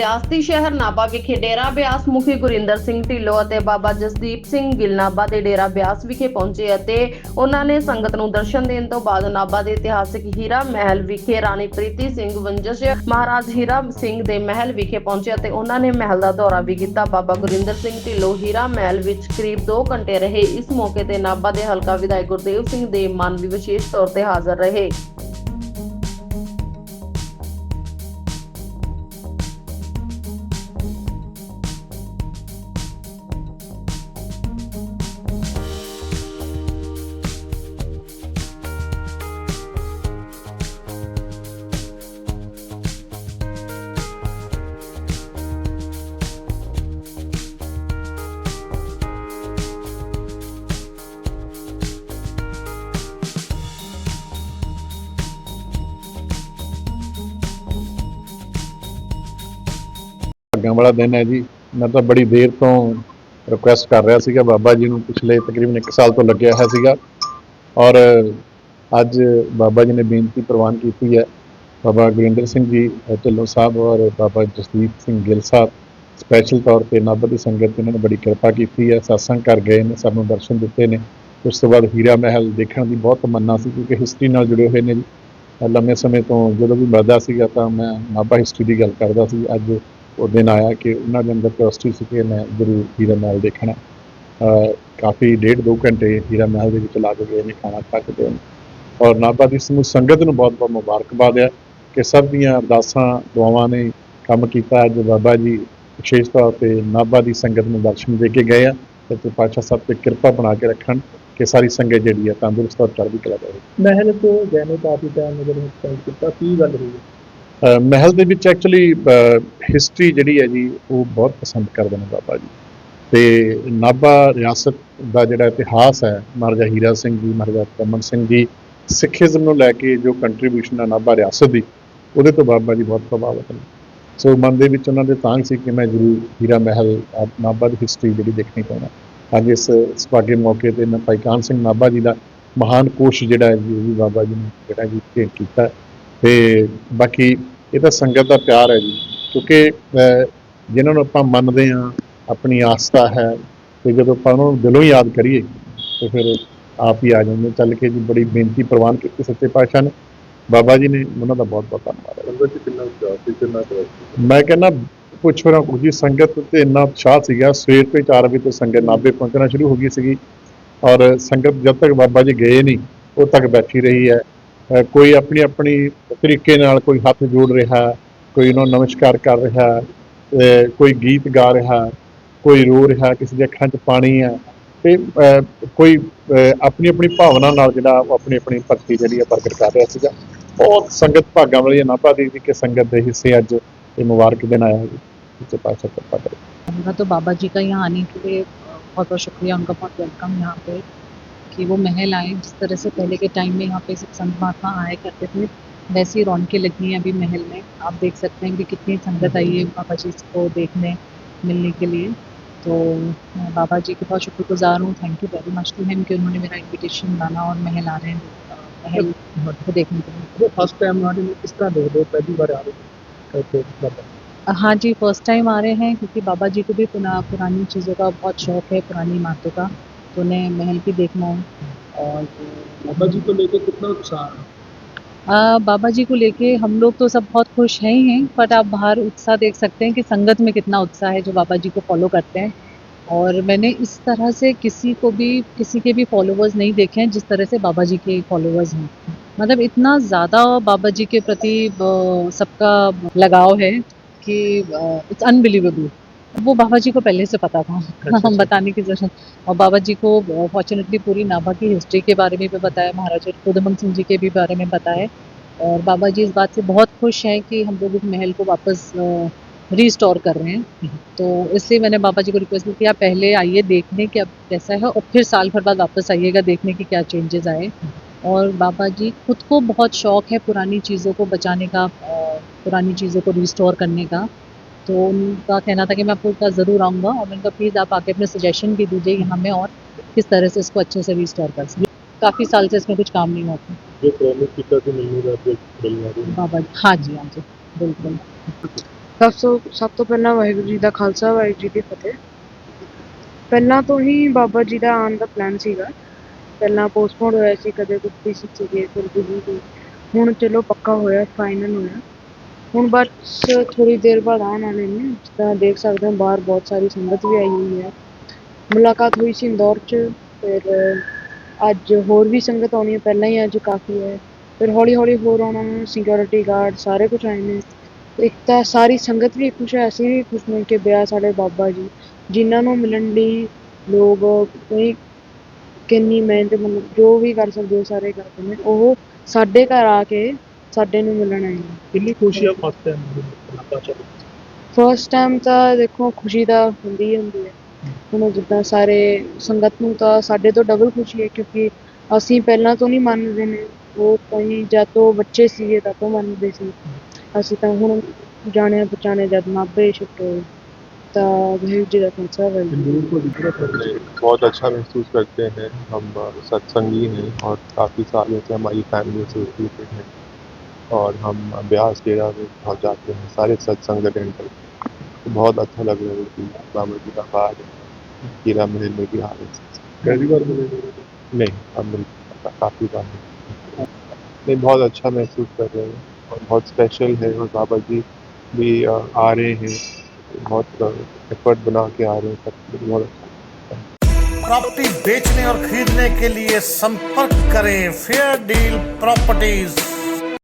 ਰਿਆਸਤੀ ਸ਼ਹਿਰ ਨਾਭਾ ਵਿਖੇ ਡੇਰਾ ਬਿਆਸ ਮੁਖੀ ਗੁਰਿੰਦਰ ਸਿੰਘ ਢਿੱਲੋਂ ਅਤੇ ਬਾਬਾ ਜਸਦੀਪ ਸਿੰਘ ਗਿੱਲ ਨਾਭਾ ਦੇ ਡੇਰਾ ਬਿਆਸ ਵਿਖੇ ਪਹੁੰਚੇ ਅਤੇ ਉਹਨਾਂ ਨੇ ਸੰਗਤ ਨੂੰ ਦਰਸ਼ਨ ਦੇਣ ਤੋਂ ਬਾਅਦ ਨਾਭਾ ਦੇ ਇਤਿਹਾਸਕ ਹੀਰਾ ਮਹਿਲ ਵਿਖੇ ਰਾਣੀ ਪ੍ਰੀਤੀ ਸਿੰਘ ਵੰਜਸ਼, ਮਹਾਰਾਜ ਹੀਰਾ ਸਿੰਘ ਦੇ ਮਹਿਲ ਵਿਖੇ ਪਹੁੰਚੇ ਅਤੇ ਉਹਨਾਂ ਨੇ ਮਹਿਲ ਦਾ ਦੌਰਾ ਵੀ ਕੀਤਾ। ਬਾਬਾ ਗੁਰਿੰਦਰ ਸਿੰਘ ਢਿੱਲੋਂ ਹੀਰਾ ਮਹਿਲ ਵਿੱਚ ਕਰੀਬ 2 ਘੰਟੇ ਰਹੇ। ਇਸ ਮੌਕੇ ਤੇ ਨਾਭਾ ਦੇ ਹਲਕਾ ਵਿਧਾਇਕ ਗੁਰਦੇਵ ਸਿੰਘ ਦੇ ਮਨ ਵੀ ਵਿਸ਼ੇਸ਼ ਤੌਰ ਤੇ ਹਾਜ਼ਰ ਰਹੇ। ਭਾਗਾਂ ਵਾਲਾ ਦਿਨ ਹੈ ਜੀ। ਮੈਂ ਤਾਂ ਬੜੀ ਦੇਰ ਤੋਂ ਰਿਕੁਐਸਟ ਕਰ ਰਿਹਾ ਸੀਗਾ। ਬਾਬਾ ਜੀ ਨੂੰ ਪਿਛਲੇ ਤਕਰੀਬਨ 1 ਸਾਲ ਤੋਂ ਲੱਗਿਆ ਹੋਇਆ ਸੀਗਾ। ਔਰ ਅੱਜ ਬਾਬਾ ਜੀ ਨੇ ਬੇਨਤੀ ਪ੍ਰਵਾਨ ਕੀਤੀ ਹੈ। ਬਾਬਾ ਗੁਰਿੰਦਰ ਸਿੰਘ ਜੀ, ਢਿੱਲੋਂ ਸਾਹਿਬ ਔਰ ਬਾਬਾ ਜਸਦੀਪ ਸਿੰਘ ਗਿੱਲ ਸਾਹਿਬ ਸਪੈਸ਼ਲ ਤੌਰ ਤੇ ਨਾਭਾ ਦੀ ਸੰਗਤ ਇਹਨਾਂ ਨੇ ਬੜੀ ਕਿਰਪਾ ਕੀਤੀ ਹੈ। satsang ਕਰ ਗਏ ਨੇ ਸਭ ਨੂੰ ਦਰਸ਼ਨ ਦਿੱਤੇ ਨੇ। ਉਸ ਤੋਂ ਬਾਅਦ ਹੀਰਾ ਮਹਿਲ ਦੇਖਣ ਦੀ ਬਹੁਤ ਤਮੰਨਾ ਸੀ, ਕਿਉਂਕਿ ਹਿਸਟਰੀ ਨਾਲ ਜੁੜੇ ਹੋਏ ਨੇ ਜੀ। ਲੰਮੇ ਸਮੇਂ ਤੋਂ ਜਦੋਂ ਵੀ ਮਰਦਾ ਸੀਗਾ ਤਾਂ ਮੈਂ ਨਾਭਾ ਹਿਸਟਰੀ ਦੀ ਗੱਲ ਕਰਦਾ ਸੀ। ਅੱਜ ਉਹ ਦਿਨ ਆਇਆ ਕਿ ਉਹਨਾਂ ਦੇ ਅੰਦਰ ਕੈਪੈਸਿਟੀ ਸੀ ਕਿ ਮੈਂ ਜ਼ਰੂਰ ਹੀਰਾ ਮਹਿਲ ਦੇਖਣਾ। ਕਾਫੀ ਡੇਢ ਦੋ ਘੰਟੇ ਹੀਰਾ ਮਹਿਲ ਦੇ ਵਿੱਚ ਲਾ ਗਏ ਨੇ, ਖਾਣਾ ਖਾ ਕੇ ਗਏ ਔਰ ਨਾਭਾ ਦੀ ਸਮੂਹ ਸੰਗਤ ਨੂੰ ਬਹੁਤ ਬਹੁਤ ਮੁਬਾਰਕਬਾਦ ਹੈ ਕਿ ਸਭ ਦੀਆਂ ਅਰਦਾਸਾਂ, ਦੁਆਵਾਂ ਨੇ ਕੰਮ ਕੀਤਾ ਅੱਜ ਬਾਬਾ ਜੀ ਵਿਸ਼ੇਸ਼ ਤੌਰ ਤੇ ਨਾਭਾ ਦੀ ਸੰਗਤ ਨੂੰ ਦਰਸ਼ਨ ਦੇ ਕੇ ਗਏ ਆ। ਤੇ ਤੇ ਪਾਤਸ਼ਾਹ ਸਾਹਿਬ ਤੇ ਕਿਰਪਾ ਬਣਾ ਕੇ ਰੱਖਣ ਕਿ ਸਾਰੀ ਸੰਗਤ ਜਿਹੜੀ ਹੈ ਤੰਦਰੁਸਤ ਔਰ ਚੜ੍ਹਦੀ ਕਲਾ ਰਹੇ। ਮਹਿਲ ਤੋਂ ਗਏ ਕਾਫੀ ਟਾਈਮ ਨਜ਼ਰ ਸਪੈਂਡ ਕੀਤਾ, ਕੀ ਗੱਲ ਹੋਈ? ਮਹਿਲ ਦੇ ਵਿੱਚ ਐਕਚੁਅਲੀ ਹਿਸਟਰੀ ਜਿਹੜੀ ਹੈ ਜੀ, ਉਹ ਬਹੁਤ ਪਸੰਦ ਕਰਦੇ ਨੇ ਬਾਬਾ ਜੀ। ਤੇ ਨਾਭਾ ਰਿਆਸਤ ਦਾ ਜਿਹੜਾ ਇਤਿਹਾਸ ਹੈ, ਮਹਾਰਾਜਾ ਹੀਰਾ ਸਿੰਘ ਜੀ, ਮਹਾਰਾਜਾ ਰਮਨ ਸਿੰਘ ਜੀ, ਸਿੱਖੀਜ਼ਮ ਨੂੰ ਲੈ ਕੇ ਜੋ ਕੰਟਰੀਬਿਊਸ਼ਨ ਹੈ ਨਾਭਾ ਰਿਆਸਤ ਦੀ, ਉਹਦੇ ਤੋਂ ਬਾਬਾ ਜੀ ਬਹੁਤ ਪ੍ਰਭਾਵਿਤ ਨੇ। ਸੋ ਮਨ ਦੇ ਵਿੱਚ ਉਹਨਾਂ ਦੇ ਤਾਂਗ ਸੀ ਕਿ ਮੈਂ ਜ਼ਰੂਰ ਹੀਰਾ ਮਹਿਲ, ਅਹ ਨਾਭਾ ਦੀ ਹਿਸਟਰੀ ਜਿਹੜੀ ਦੇਖਣੀ ਚਾਹੁੰਦਾ ਅੱਜ ਇਸ ਸੁਭਾਗੇ ਮੌਕੇ ਤੇ ਮੈਂ ਭਾਈ ਕਾਨ ਸਿੰਘ ਨਾਭਾ ਜੀ ਦਾ ਮਹਾਨ ਕੋਸ਼ ਜਿਹੜਾ ਹੈ ਜੀ, ਉਹ ਵੀ ਬਾਬਾ ਜੀ ਨੇ ਜਿਹੜਾ ਜੀ ਭੇਟ ਕੀਤਾ। ਤੇ ਬਾਕੀ ਇਹ ਤਾਂ ਸੰਗਤ ਦਾ ਪਿਆਰ ਹੈ ਜੀ ਕਿਉਂਕਿ ਜਿਨ੍ਹਾਂ ਨੂੰ ਆਪਾਂ ਮੰਨਦੇ ਹਾਂ ਆਪਣੀ ਆਸਥਾ ਹੈ ਤੇ ਜਦੋਂ ਆਪਾਂ ਉਹਨਾਂ ਨੂੰ ਦਿਲੋਂ ਯਾਦ ਕਰੀਏ ਤੇ ਫਿਰ ਆਪ ਹੀ ਆ ਜਾਂਦੇ ਚੱਲ ਕੇ ਜੀ ਬੜੀ ਬੇਨਤੀ ਪ੍ਰਵਾਨ ਕੀਤੀ ਸੱਚੇ ਪਾਤਸ਼ਾਹ ਨੇ। ਬਾਬਾ ਜੀ ਨੇ ਉਹਨਾਂ ਦਾ ਬਹੁਤ ਬਹੁਤ ਧੰਨਵਾਦ। ਹੈ ਸੰਗਤ ਕਿੰਨਾ ਉਤਸ਼ਾਹ ਸੀ ਕਿੰਨਾ ਮੈਂ ਕਹਿੰਦਾ ਪੁੱਛੋ ਨਾ ਕੁਝ ਜੀ ਸੰਗਤ ਤੇ ਇੰਨਾ ਉਤਸ਼ਾਹ ਸੀਗਾ ਸਵੇਰ ਤੋਂ ਹੀ 4 ਵਜੇ ਤੋਂ ਸੰਗਤ ਨਾਭੇ ਪਹੁੰਚਣਾ ਸ਼ੁਰੂ ਹੋ ਗਈ ਸੀਗੀ। ਔਰ ਸੰਗਤ ਜਦ ਤੱਕ ਬਾਬਾ ਜੀ ਗਏ ਨਹੀਂ ਉਦ ਤੱਕ ਬੈਠੀ ਰਹੀ ਹੈ। ਕੋਈ ਆਪਣੀ ਆਪਣੀ ਤਰੀਕੇ ਨਾਲ ਕੋਈ ਹੱਥ ਜੋੜ ਰਿਹਾ ਕੋਈ ਉਹਨਾਂ ਨੂੰ ਨਮਸਕਾਰ ਕਰ ਰਿਹਾ ਅਹ ਕੋਈ ਗੀਤ ਗਾ ਰਿਹਾ ਕੋਈ ਰੋ ਰਿਹਾ ਕਿਸੇ ਦੇ ਅੱਖਾਂ 'ਚ ਪਾਣੀ ਹੈ ਤੇ ਅਹ ਕੋਈ ਆਪਣੀ ਆਪਣੀ ਭਾਵਨਾ ਨਾਲ ਜਿਹੜਾ ਉਹ ਆਪਣੀ ਆਪਣੀ ਭਗਤੀ ਜਿਹੜੀ ਹੈ ਪ੍ਰਗਟ ਕਰ ਰਿਹਾ ਸੀਗਾ ਬਹੁਤ ਸੰਗਤ ਭਾਗਾਂ ਵਾਲੀ ਹੈ ਨਾਭਾ ਦੀ ਕਿ ਸੰਗਤ ਦੇ ਹਿੱਸੇ ਅੱਜ ये मुबारक दिन आया है जी इससे पास कृपा करें उनका तो बाबा जी का यहाँ आने के लिए बहुत बहुत शुक्रिया उनका बहुत वेलकम यहाँ पे कि वो महल आए जिस तरह से पहले के टाइम में यहाँ पे सब संत महात्मा आया करते थे वैसी रौनकें लगी हैं अभी महल में। आप देख सकते हैं कि कितनी संगत आई है बाबा जी को देखने मिलने के लिए। तो मैं बाबा जी के बहुत शुक्रगुजार हूँ। Thank you very much to him कि उन्होंने मेरा इन्विटेशन माना और महल आ रहे हैं। महल को देखने के लिए। फ़र्स्ट टाइम आ रहे हैं किस तरह देख रहे पहली बार आ रहे हैं हाँ जी फ़र्स्ट टाइम आ रहे हैं क्योंकि बाबा जी को भी पुरानी चीज़ों का बहुत शौक है पुरानी इमारतों का। तो उन्हें महल भी देखना है। और बाबा जी को लेकर कितना उत्साह है? आ, बाबा जी को लेके हम लोग तो सब बहुत खुश हैं ही हैं बट आप बाहर उत्साह देख सकते हैं कि संगत में कितना उत्साह है जो बाबा जी को फॉलो करते हैं। और मैंने इस तरह से किसी को भी किसी के भी फॉलोअर्स नहीं देखे हैं जिस तरह से बाबा जी के फॉलोअर्स हैं। मतलब इतना ज़्यादा बाबा जी के प्रति सबका लगाव है कि इट्स अनबिलीवेबल वो बाबा जी को पहले से पता था। हम बताने की ज़रूरत और बाबा जी को फॉर्चुनेटली पूरी नाभा की हिस्ट्री के बारे में भी बताया महाराजा खुदमंग सिंह जी के भी बारे में बताया। और बाबा जी इस बात से बहुत खुश हैं कि हम लोग इस महल को वापस रिस्टोर कर रहे हैं। तो इसलिए मैंने बाबा जी को रिक्वेस्ट की कि आप पहले आइए देखने कि अब कैसा है और फिर साल भर बाद वापस आइएगा देखने कि क्या चेंजेस आए। और बाबा जी खुद को बहुत शौक है पुरानी चीज़ों को बचाने का पुरानी चीज़ों को रिस्टोर करने का। तो उनका कहना था कि मैं आपको पास ज़रूर आऊँगा और मैंने कहा प्लीज़ आप आके अपने सजेशन भी दीजिए यहाँ में और किस तरह से इसको अच्छे से रिस्टोर कर सकें काफ़ी साल से इसमें कुछ काम नहीं होता जो प्रॉमिस किया कि मिलने का मिलने का बाबा जी हाँ जी हाँ जी बिल्कुल ਸਭ ਤੋਂ ਸਭ ਤੋਂ ਪਹਿਲਾਂ ਵਾਹਿਗੁਰੂ ਜੀ ਦਾ ਖਾਲਸਾ ਵਾਹਿਗੁਰੂ ਜੀ ਦੀ ਫਤਿਹ ਪਹਿਲਾਂ ਤੋਂ ਹੀ ਬਾਬਾ ਜੀ ਦਾ ਆਉਣ ਦਾ ਪਲਾਨ ਸੀਗਾ ਪਹਿਲਾਂ ਪੋਸਟਪੋਨ ਹੋਇਆ ਸੀ ਕਦੇ ਕੁਝ ਸੀਗੇ ਫਿਰ ਦੂਜੀ ਸੀ ਹੁਣ ਚਲੋ ਪੱਕਾ ਹੋਇਆ ਫਾਈਨਲ ਹੋਇਆ ਹੁਣ ਬਸ ਥੋੜ੍ਹੀ ਦੇਰ ਬਾਅਦ ਆਉਣ ਵਾਲੇ ਨੇ ਜਿੱਦਾਂ ਦੇਖ ਸਕਦੇ ਹੋ ਬਾਹਰ ਬਹੁਤ ਸਾਰੀ ਸੰਗਤ ਵੀ ਆਈ ਹੋਈ ਹੈ। ਮੁਲਾਕਾਤ ਹੋਈ ਸੀ ਇੰਦੌਰ 'ਚ, ਫਿਰ ਅੱਜ ਹੋਰ ਵੀ ਸੰਗਤ ਆਉਣੀ ਹੈ, ਪਹਿਲਾਂ ਹੀ ਅੱਜ ਕਾਫੀ ਹੈ। ਫਿਰ ਹੌਲੀ ਹੌਲੀ ਹੋਰ ਆਉਣਾ ਸਿਕਿਉਰਿਟੀ ਗਾਰਡ ਸਾਰੇ ਕੁਝ ਆਏ ਨੇ। ਇੱਕ ਤਾਂ ਸਾਰੀ ਸੰਗਤ ਵੀ ਖੁਸ਼ ਹੈ, ਅਸੀਂ ਵੀ ਖੁਸ਼ ਮਿਲ ਕੇ ਬਿਆ ਸਾਡੇ ਬਾਬਾ ਜੀ, ਜਿਨ੍ਹਾਂ ਨੂੰ ਮਿਲਣ ਲਈ ਲੋਕ ਕੋਈ ਕਿੰਨੀ ਮਿਹਨਤ, ਮਤਲਬ ਜੋ ਵੀ ਕਰ ਸਕਦੇ ਹੋ, ਸਾਰੇ ਕਰਦੇ ਨੇ, ਉਹ ਸਾਡੇ ਘਰ ਆ ਕੇ ਸਾਡੇ ਨੂੰ ਮਿਲਣ ਆਏ ਨੇ ਕਿੰਨੀ ਖੁਸ਼ੀ ਆ ਫਸਟ ਟਾਈਮ ਪਤਾ ਚੱਲ ਫਸਟ ਟਾਈਮ ਤਾਂ ਦੇਖੋ ਖੁਸ਼ੀ ਤਾਂ ਹੁੰਦੀ ਹੀ ਹੁੰਦੀ ਹੈ ਹੁਣ ਜਿੱਦਾਂ ਸਾਰੇ ਸੰਗਤ ਨੂੰ ਤਾਂ ਸਾਡੇ ਤੋਂ ਡਬਲ ਖੁਸ਼ੀ ਹੈ ਕਿਉਂਕਿ ਅਸੀਂ ਪਹਿਲਾਂ ਤੋਂ ਨਹੀਂ ਮੰਨਦੇ ਨੇ ਉਹ ਕਈ ਜਦ ਤੋਂ ਬੱਚੇ ਸੀਗੇ ਤਦ ਤੋਂ ਮੰਨਦੇ ਸੀ ਅਸੀਂ ਤਾਂ ਹੁਣ ਜਾਣਿਆ ਪਛਾਣਿਆ ਜਦ ਨਾਭੇ ਸ਼ਿਫਟ ਹੋਏ ਤਾਂ ਵਾਹਿਗੁਰੂ ਜੀ ਦਾ ਖਾਲਸਾ ਵਾਹਿਗੁਰੂ ਜੀ ਕੀ ਦੂਰ ਤੋਂ ਵਿਗੜੇ नहीं, बहुत अच्छा महसूस करते हैं हम अ, सत्संगी हैं और काफ़ी सालों से हमारी फैमिली एसोसिएटेड है और हम ब्यास डेरा में बहुत जाते हैं सारे सत्संग अटेंड करते हैं। तो बहुत अच्छा लग रहा है कि बाबा जी का बाहर हीरा महल में भी आ रहे हैं। पहली बार मिले नहीं अब नहीं काफ़ी बार नहीं नहीं बहुत अच्छा महसूस कर रहे हैं और बहुत स्पेशल है और बाबा जी भी आ रहे हैं। बहुत एफर्ट बना के आ रहे हैं सब बहुत अच्छा प्रॉपर्टी बेचने और खरीदने के लिए संपर्क करें फेयर डील प्रॉपर्टीज़।